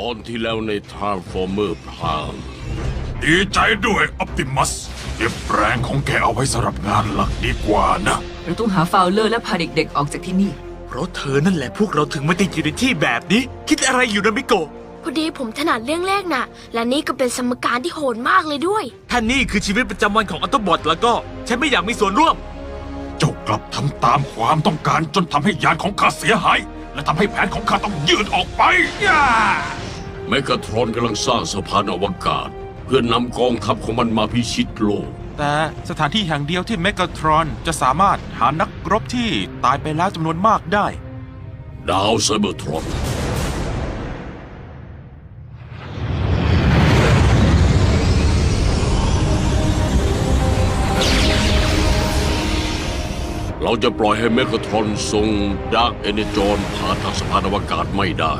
ตอนที่แล้วใน Transformer Prime ดีใจด้วยออปติมัสเก็บแรงของแกเอาไว้สำหรับงานหลักดีกว่านะ เราต้องหาฟาวเลอร์และพาเด็กๆออกจากที่นี่ เพราะเธอนั่นแหละพวกเราถึงมาติดอยู่ในที่แบบนี้ คิดอะไรอยู่นะมิโกะพอดีผมถนัดเรื่องแรกน่ะและนี่ก็เป็นสมการที่โหดมากเลยด้วย ถ้านี่คือชีวิตประจำวันของออโตบอทแล้วก็ ฉันไม่อยากมีส่วนร่วม เจ้ากลับทำตามความต้องการจนทำให้ยานของข้าเสียหาย และทำให้แผนของข้าต้องยืดออกไปย่า เมกาทรอนกำลังสร้างสะพานอวกาศ เพื่อนำกองทัพของมันมาพิชิตโลก แต่สถานที่แห่งเดียวที่เมก a ทรอนจะสามารถหานักรบที่ตายไปแล้วจำนวนมากได้ ดาวไซเบอร์ทรอนเราจะปล่อยให้เมกาทรอนทรงดาร์กเอเนจอนผ่านทางสะพานอวกาศไม่ได้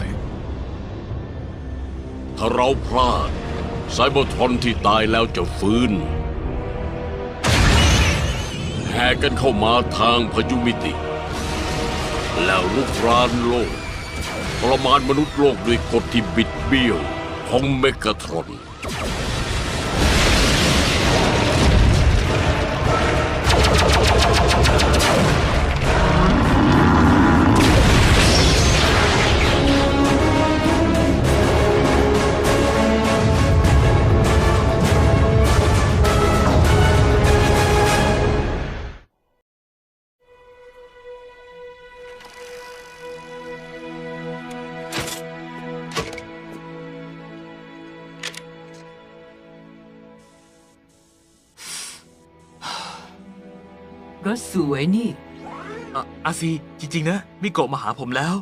ถ้าเราพลาดไซเบอร์ทรอนที่ตายแล้วจะฟื้น แห่กันเข้ามาทางพายุมิติ แล้วลุกรานโลกทรมานมนุษย์โลกด้วยกฎที่บิดเบี้ยวของเมกาทรอน สวยนี่ อะอาซีจริง ๆ นะ มิโกะมาหาผมแล้ว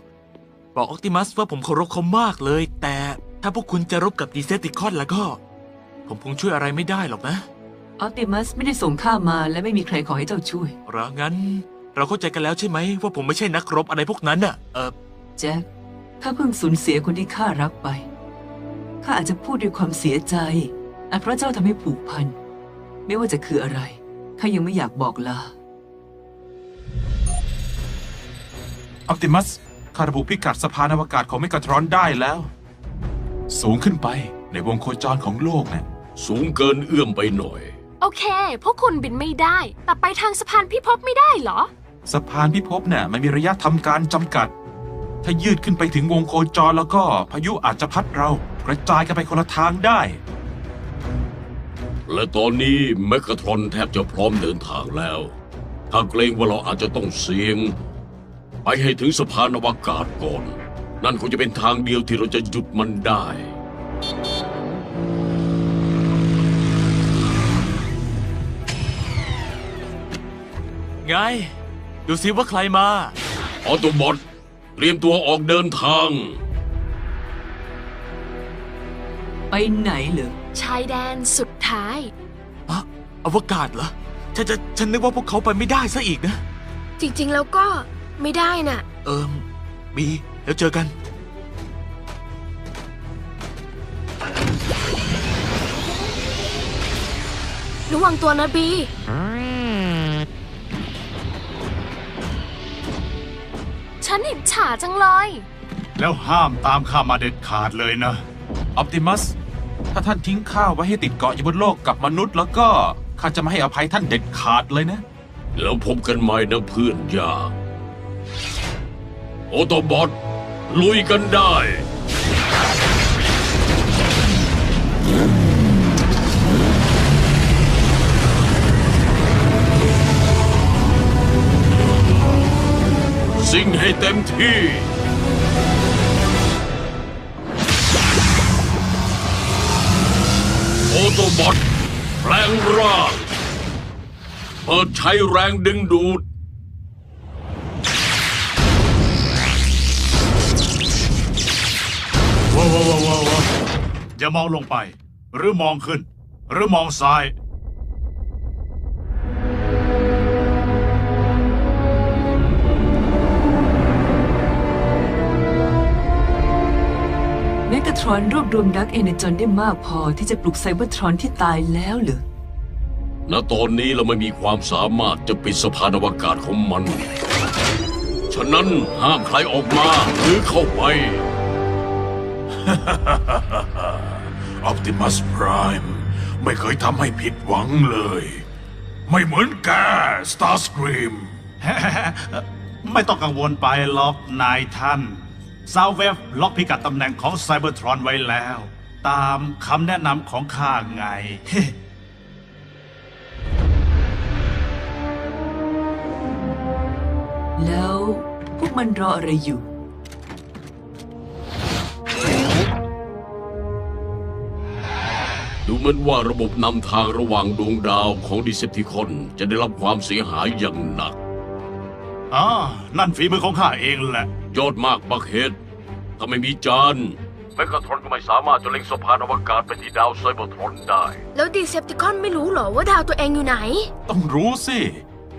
บอกออ t ติมัสว่าผมเคารพเขามากเลย แต่ถ้าพวกคุณจะรบกับดีเซติคอนแล้วก็ ผมคงช่วยอะไรไม่ได้หรอกนะออ t ติมัสไม่ได้ส่งข้ามาและไม่มีใครขอให้เจ้าช่วย เหรางั้น เราเข้าใจกันแล้วใช่ไหม ว่าผมไม่ใช่นักรบอะไรพวกนั้นน่ะเออแจ็คข้าเพิ่งสูญเสียคนที่ข้ารักไป ข้าอาจจะพูดด้วยความเสียใจอาจเพราะเจ้าทำให้ผูกพัน ไม่ว่าจะคืออะไร ข้ายังไม่อยากบอกลา ออ t ติมัสคาระบุพิกัดสะพานอวกาศของเมก a ทรอนได้แล้ว สูงขึ้นไปในวงโคจรของโลกนะสูงเกินเอื้อมไปหน่อย โอเค พวกคุณบินไม่ได้ แต่ไปทางสะพานพิภพไม่ได้เหรอ สะพานพิภพเนี่ยมันมีระยะทำการจำกัด ถ้ายืดขึ้นไปถึงวงโคจรแล้วก็พายุอาจจะพัดเรา กระจายกันไปคนละทางได้ และตอนนี้เมกาทรอนแทบจะพร้อมเดินทางแล้ว ถ้าเกรงว่าเราอาจจะต้องเสี่ยง ไปให้ถึงสะพานอวกาศก่อน นั่นคงจะเป็นทางเดียวที่เราจะหยุดมันได้ ไง ดูซิว่าใครมา ออโตบอทเตรียมตัวออกเดินทาง ไปไหนเหรอชายแดนสุดท้าย อะอวกาศเหรอฉันจะฉันนึกว่าพวกเขาไปไม่ได้ซะอีกนะ จริงๆ แล้วก็ ไม่ได้น่ะ เอิมบีแล้วเจอกัน ระวังตัวนะบี ฉันอิจฉาจังเลย แล้วห้ามตามข้ามาเด็ดขาดเลยนะ ออ t ติมัส ถ้าท่านทิ้งข้าไว้ให้ติดเกาะอยู่บนโลกกับมนุษย์แล้วก็ ข้าจะไม่ให้อภัยท่านเด็ดขาดเลยนะ แล้วพบกันใหม่นะเพื่อนยา กออโตบอทลุยกันได้สิ่งให้เต็มที่ โอโตบอทแปลงร่าง เปิดใช้แรงดึงดูด อย่ามองลงไป หรือมองขึ้น หรือมองซ้าย เมกาทรอนรวบรวมดักเอเนจอนได้มากพอที่จะปลุกไซเบอร์ทรอนที่ตายแล้วเหรอณตอนนี้เราไม่มีความสามารถจะปิดสะพานอวกาศของมัน ฉะนั้นห้ามใครออกมาหรือเข้าไป ออ t ติมัส r ร m e ไม่เคยทำให้ผิดหวังเลย ไม่เหมือนแกสตาร์ส r รีม ไม่ต้องกังวลไปหรอกนายท่านซาวเวฟล็อกพิกัดตำแหน่งของไซเบอร์ทรอนไว้แล้ว ตามคำแนะนำของข้าไงแล้วพวกมันรออะไรอยู่ ดูเหมือนว่าระบบนำทางระหว่างดวงดาวของดิเซปติคอนจะได้รับความเสียหายอย่างหนัก อ่า นั่นฝีมือของข้าเองแหละ ยอดมากบักเฮดถ้าไม่มีจานแมกกาทรอนก็ไม่สามารถจะเล็งสะพานอวกาศไปที่ดาวไซเบอร์ทรอนได้ แล้วดีเซปติคอนไม่รู้เหรอว่าดาวตัวเองอยู่ไหน ต้องรู้สิ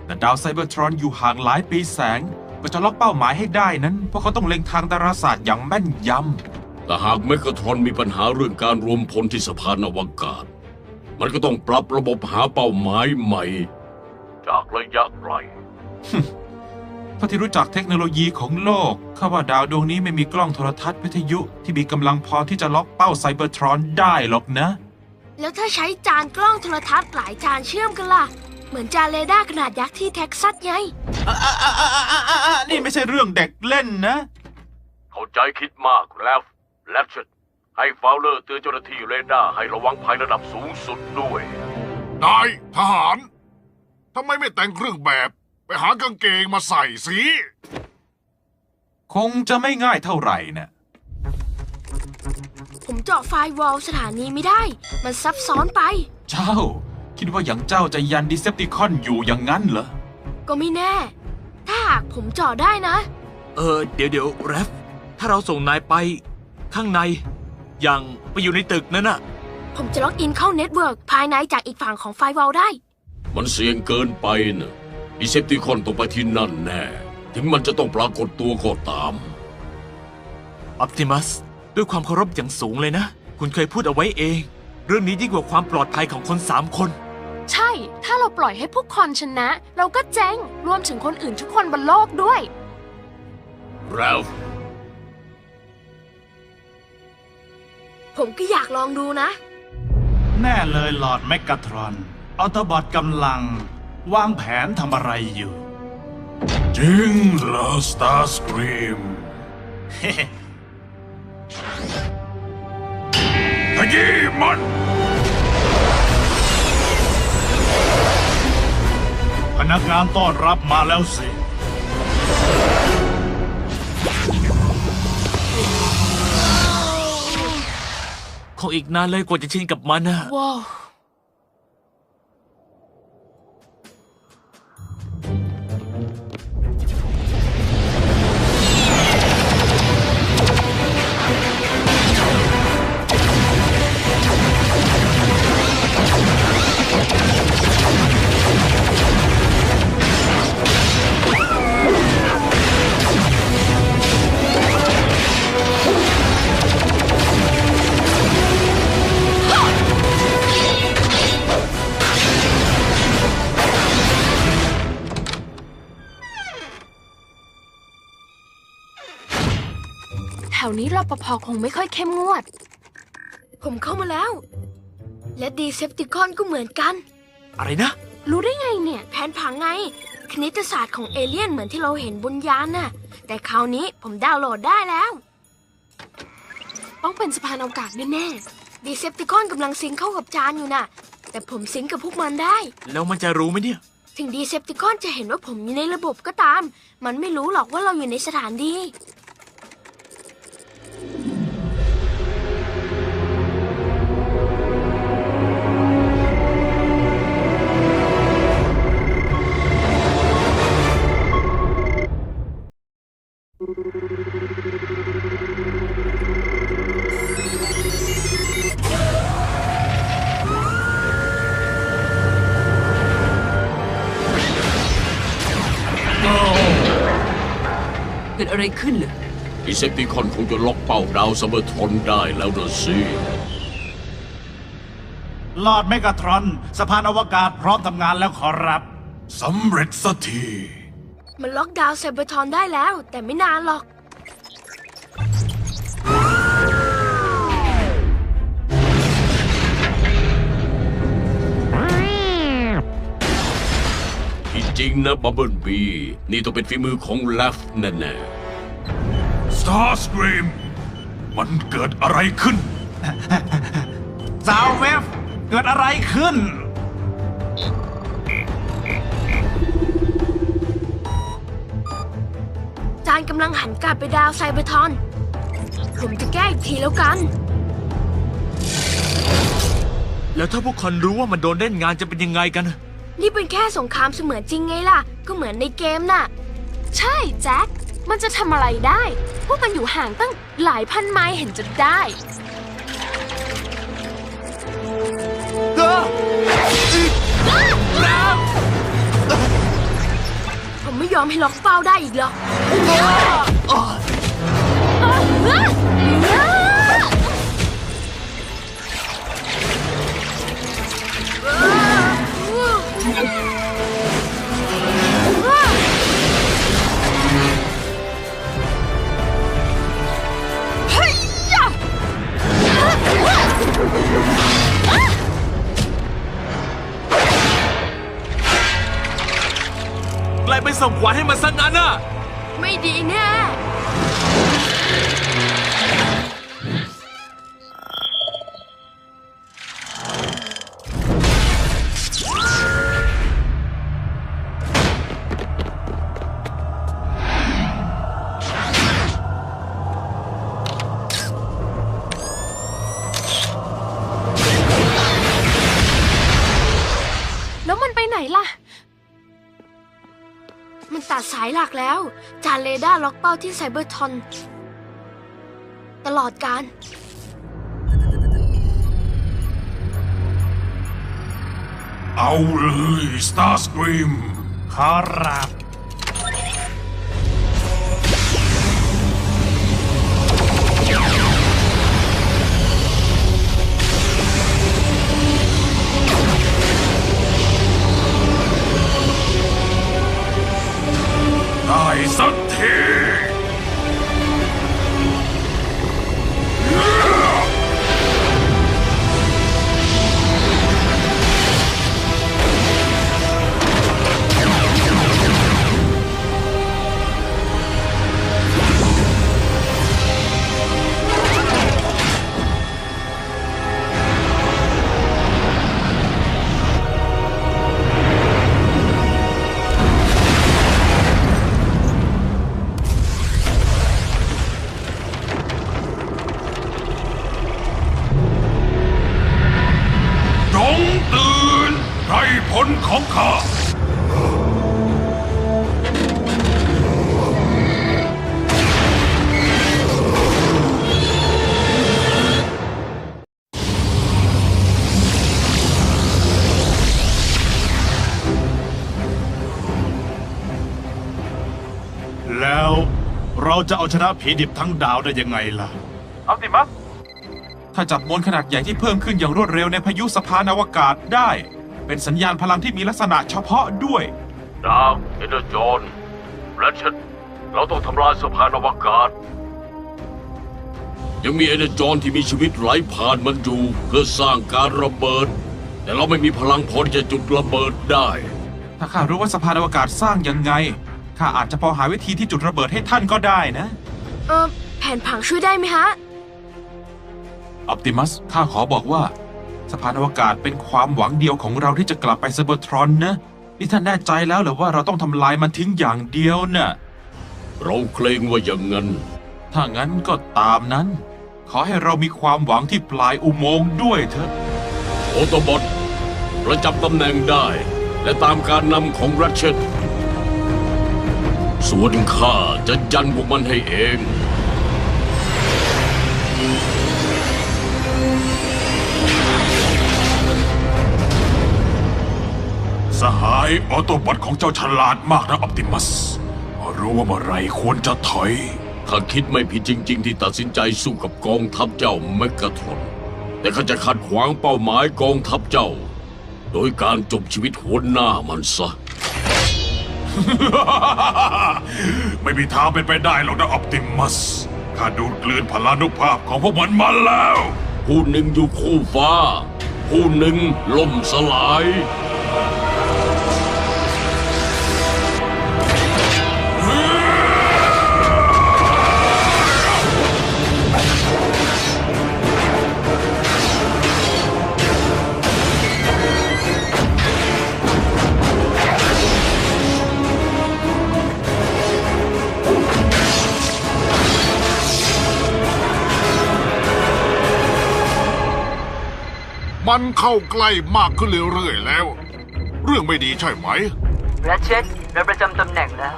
แต่ดาวไซเบอร์ทรอนอยู่ห่างหลายปีแสงก็จะล็อกเป้าหมายให้ได้นั้นเพราะเขาต้องเล็งทางดาราศาสตร์อย่างแม่นยำ แต่หากแมกกาทรอนมีปัญหาเรื่องการรวมพลที่สะพานอวกาศ มันก็ต้องปรับระบบหาเป้าหมายใหม่ จากระยะไกลเท่าที่รู้จักเทคโนโลยีของโลกข้าว่าดาวดวงนี้ไม่มีกล้องโทรทัศน์วิทยุที่มีกำลังพอที่จะล็อกเป้าไซเบอร์ทรอนได้หรอกนะ แล้วถ้าใช้จานกล้องโทรทัศน์หลายจานเชื่อมกันล่ะ เหมือนจานเรดาร์ขนาดยักษ์ที่เท็กซัสไงนี่ไม่ใช่เรื่องเด็กเล่นนะ เข้าใจคิดมากแล้ว แลชดให้ฟาวเลอร์เตือนเจ้าหน้าที่เรดาร์ให้ระวังภัยระดับสูงสุดด้วย นายทหาร ทำไมไม่แต่งเครื่องแบบ ไปหากางเกงมาใส่สิ คงจะไม่ง่ายเท่าไหร่นะผมเจาะไฟวอลสถานีไม่ได้ มันซับซ้อนไป เจ้า คิดว่าอย่างเจ้าจะยันดิเซปติคอนอยู่อย่างนั้นเหรอ ก็ไม่แน่ ถ้าหากผมเจาะได้นะ เออเดี๋ยวเดี๋ยวแรฟถ้าเราส่งนายไป ข้างใน อย่างไปอยู่ในตึกนั้นน่ะ ผมจะล็อกอินเข้าเน็ตเวิร์กภายในจากอีกฝั่งของไฟวอลได้ มันเสี่ยงเกินไปนะดิเซปติคอนต้องไปที่นั่นแน่ ถึงมันจะต้องปรากฏตัวก็ตาม ออ t ติมัส ด้วยความเคารพอย่างสูงเลยนะ คุณเคยพูดเอาไว้เอง เรื่องนี้ยิ่งกว่าความปลอดภัยของคนสามคน ใช่ ถ้าเราปล่อยให้พวกคอนชนะ เราก็เจ๊งรวมถึงคนอื่นทุกคนบนโลกด้วย แรลฟ ผมก็อยากลองดูนะ แน่เลยหลอดแมกกาทรอนอัลตบอทกำลัง วางแผนทำอะไรอยู่ จริงเหรอสตาร์ส r รีมขยี้มันพนักงานต้อนรับมาแล้วสิ คงอีกนานเลยกว่าจะชินกับมันนะว้าว ปภคงไม่ค่อยเข้มงวด ผมเข้ามาแล้ว และดีเซปติคอนก็เหมือนกัน อะไรนะ รู้ได้ไงเนี่ย แผนผังไง คณิตศาสตร์ของเอเลี่ยนเหมือนที่เราเห็นบนยานน่ะ แต่คราวนี้ผมดาวน์โหลดได้แล้ว ต้องเป็นสะพานอวกาศแน่ดีเซปติคอนกำลังซิงค์เข้ากับจานอยู่น่ะ แต่ผมซิงค์กับพวกมันได้ แล้วมันจะรู้ไหมเนี่ย ถึงดีเซปติคอนจะเห็นว่าผมอยู่ในระบบก็ตาม มันไม่รู้หรอกว่าเราอยู่ในสถานดี เกิดอะไรขึ้นเหรอดิเซปติคอนคงจะล็อกเป้าดาวไซเบอร์ทรอนได้แล้วนะสิหลอดแมกกาทรอน สะพานอวกาศพร้อมทำงานแล้วขอรับ สำเร็จสักที มันล็อกดาวน์เซเบอร์ทอนได้แล้ว แต่ไม่นานหรอกจริงนะบับเบิลบี นี่ต้องเป็นฝีมือของลัฟแน่ๆสตาร์ส r รีมมันเกิดอะไรขึ้น สาวเวฟเกิดอะไรขึ้นานกำลังหันกลับไปดาวไซเบอร์ทรอน ผมจะแก้อีกทีแล้วกัน แล้วถ้าพวกคนรู้ว่ามันโดนเล่นงานจะเป็นยังไงกัน นี่เป็นแค่สงครามเสมือนจริงไงล่ะ ก็เหมือนในเกมน่ะ ใช่แจ็ค มันจะทำอะไรได้ พวกมันอยู่ห่างตั้งหลายพันไมล์เห็นจะได้ อมให้ล็อกเป้าได้อีกเหรอกกลาย ไปส่งขวัญให้มันซะงั้นน่ะ ไม่ดีแน่ แล้วจานเรดาร์ล็อกเป้าที่ไซเบอร์ทรอน ตลอดการ เอาเลยสตาร์ส e รีมขอรับ ได้ จะเอาชนะผีดิบทั้งดาวได้ยังไงล่ะอัลติมัสถ้าจับมวลขนาดใหญ่ที่เพิ่มขึ้นอย่างรวดเร็วในพายุสะพานอวกาศได้ เป็นสัญญาณพลังที่มีลักษณะเฉพาะด้วยๆดาวเอเนอร์จอนแรชเชตเราต้องทำลายสะพานอวกาศ ยังมีเอเนอร์จอนที่มีชีวิตไหลผ่านมันอยู่เพื่อสร้างการระเบิด แต่เราไม่มีพลังพอที่จะจุดระเบิดได้ ถ้าข้ารู้ว่าสะพานอวกาศสร้างยังไง ข้าอาจจะพอหาวิธีที่จุดระเบิดให้ท่านก็ได้นะ เออแผนผังช่วยได้ไหมฮะ ออปติมัส ข้าขอบอกว่าสะพานอวกาศเป็นความหวังเดียวของเราที่จะกลับไปไซเบอร์ทรอนนะ นี่ท่านแน่ใจแล้วเหรือว่าเราต้องทำลายมันทิ้งอย่างเดียวน่ะ เราเกรงว่าอย่างนั้น ถ้างั้นก็ตามนั้น ขอให้เรามีความหวังที่ปลายอุโมงค์ด้วยเถอะ โอโตบอทประจำตำแหน่งได้ และตามการนำของรัชเชต ส่วนข้าจะยันพวกมันให้เองสหายออโตบอทของเจ้าฉลาดมากนะออปติมัส รู้ว่าเมื่อไหรควรจะถอย ข้าคิดไม่ผิดจริง ๆ ที่ตัดสินใจสู้กับกองทัพเจ้าเมกะทรอนแต่ข้าจะขัดขวางเป้าหมายกองทัพเจ้า โดยการจบชีวิตหัวหน้ามันซะ ไม่มีทางเป็นไปได้หรอกนะออปติมัส ข้าดูดกลืนพลานุภาพของพวกมันมาแล้ว ผู้หนึ่งอยู่คู่ฟ้า ผู้หนึ่งล่มสลาย มันเข้าใกล้มากขึ้นเรื่อยๆแล้ว เรื่องไม่ดีใช่ไหมแรชเชตเราประจำตำแหน่งแล้ว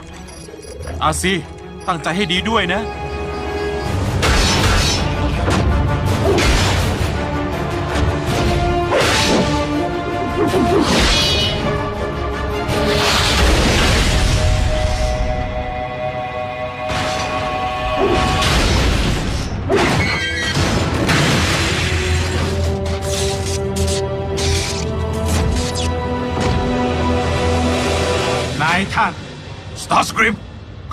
อาซี ตั้งใจให้ดีด้วยนะ นายท่านสตาร์สกริม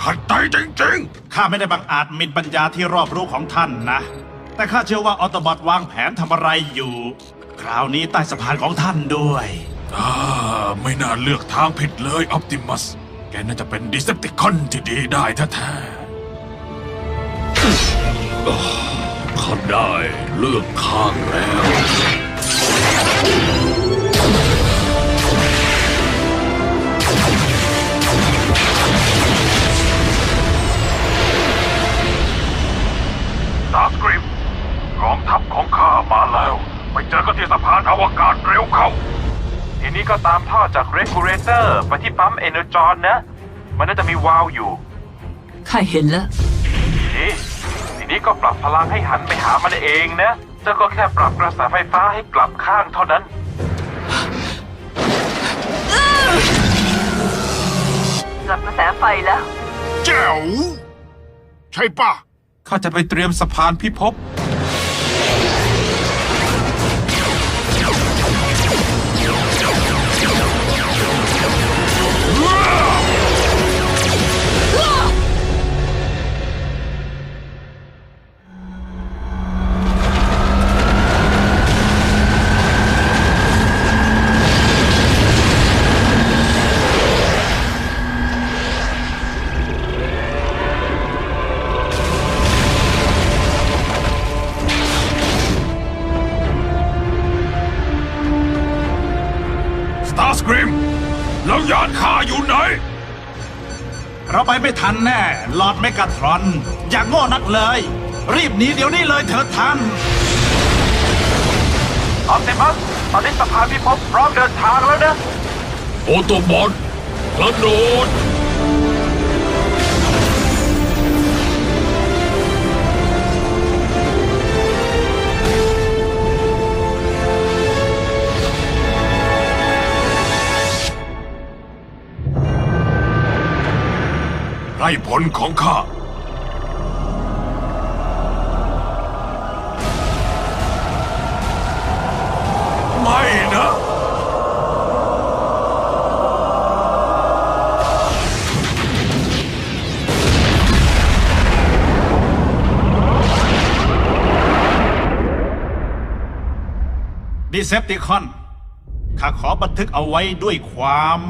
ขัดใจจริงข้าไม่ได้บังอาจหมินปัญญาที่รอบรู้ของท่านนะ แต่ข้าเชื่อว่าออโตบอทวางแผนทำอะไรอยู่ คราวนี้ใต้สะพานของท่านด้วย ๆอ่าไม่น่าเลือกทางผิดเลยออ t ติมัส แกน่าจะเป็นดิเซปติคอนที่ดีได้แท้ๆข้าได้เลือกข้างแล้ว มาแล้ว ไปเจอกันที่สะพานอวกาศเร็วเข้า ทีนี้ก็ตามท่อจากเรกูเลเตอร์ไปที่ปั๊มเอเนอร์จอนนะ มันน่าจะมีวาล์วอยู่ข้าเห็นแล้วทีทีนี้ก็ปรับพลังให้หันไปหามันเองนะ เจ้าก็แค่ปรับกระแสไฟฟ้าให้กลับข้างเท่านั้นกลับกระแสไฟแล้ว แจ๋วใช่ปะ ข้าจะไปเตรียมสะพานพิภพ นแน่ ลอร์ดเมกาทรอน อย่าโง่นักเลย รีบหนีเดี๋ยวนี้เลยเถิดท่านออปติมัสตอนนี้สะพานพิภพพร้อมเดินทางแล้วนะ โอโตบอทกระโดด ผลของข้า ไม่นะ ดิเซปติคอน ข้าขอบันทึกเอาไว้ด้วยความ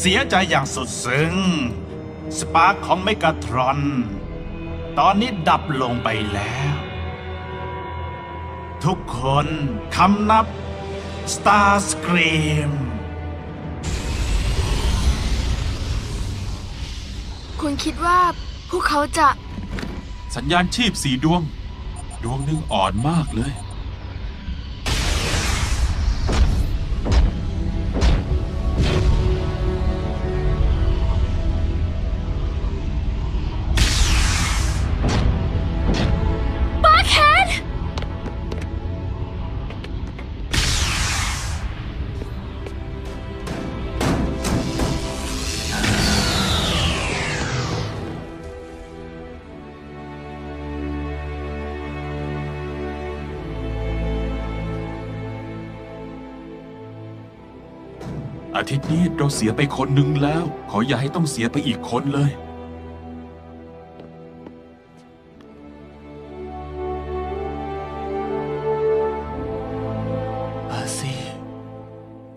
เสียใจอย่างสุดซึ้ง สปาร์คของเมกาทรอน ตอนนี้ดับลงไปแล้ว ทุกคนคำนับ Star Scream คุณคิดว่าพวกเขาจะ สัญญาณชีพสีดวง ดวงหนึ่งอ่อนมากเลย อาทิตย์นี้เราเสียไปคนหนึ่งแล้ว ขออย่าให้ต้องเสียไปอีกคนเลยอาซี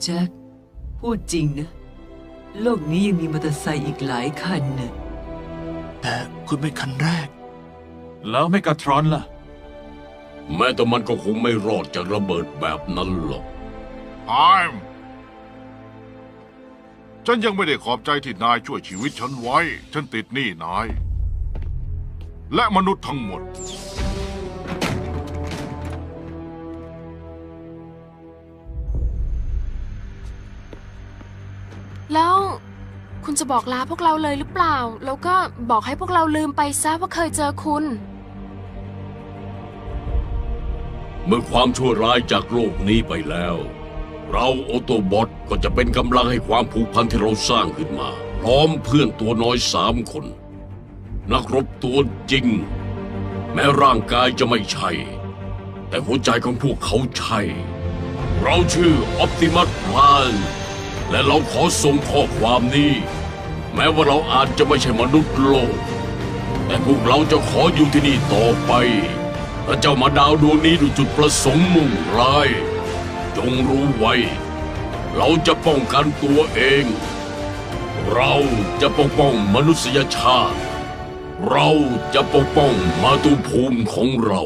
แจ็คพูดจริงนะ โลกนี้ยังมีมอเตอร์ไซค์อีกหลายคันนะแต่คุณเป็นคันแรก แล้วเมกาทรอนล่ะ แม้แต่มันก็คงไม่รอดจากระเบิดแบบนั้นหรอกไอม ฉันยังไม่ได้ขอบใจที่นายช่วยชีวิตฉันไว้ ฉันติดหนี้นาย และมนุษย์ทั้งหมด แล้วคุณจะบอกลาพวกเราเลยหรือเปล่า แล้วก็บอกให้พวกเราลืมไปซะว่าเคยเจอคุณ เมื่อความชั่วร้ายจากโลกนี้ไปแล้ว เราโอโตบอทก็จะเป็นกำลังให้ความผูกพันที่เราสร้างขึ้นมา พร้อมเพื่อนตัวน้อยสามคน นักรบตัวจริง แม้ร่างกายจะไม่ใช่ แต่หัวใจของพวกเขาใช่ เราชื่อออ t ติมัสพลานและเราขอส่งข้อความนี้ แม้ว่าเราอาจจะไม่ใช่มนุษย์โลก แต่พวกเราจะขออยู่ที่นี่ต่อไปพระเจ้ามาดาวดวงนี้ด้วยจุดประสงค์มุ่งร้าย จงรู้ไว้ เราจะป้องกันตัวเอง เราจะปกป้องมนุษยชาติ เราจะปกป้องมาตุภูมิของเรา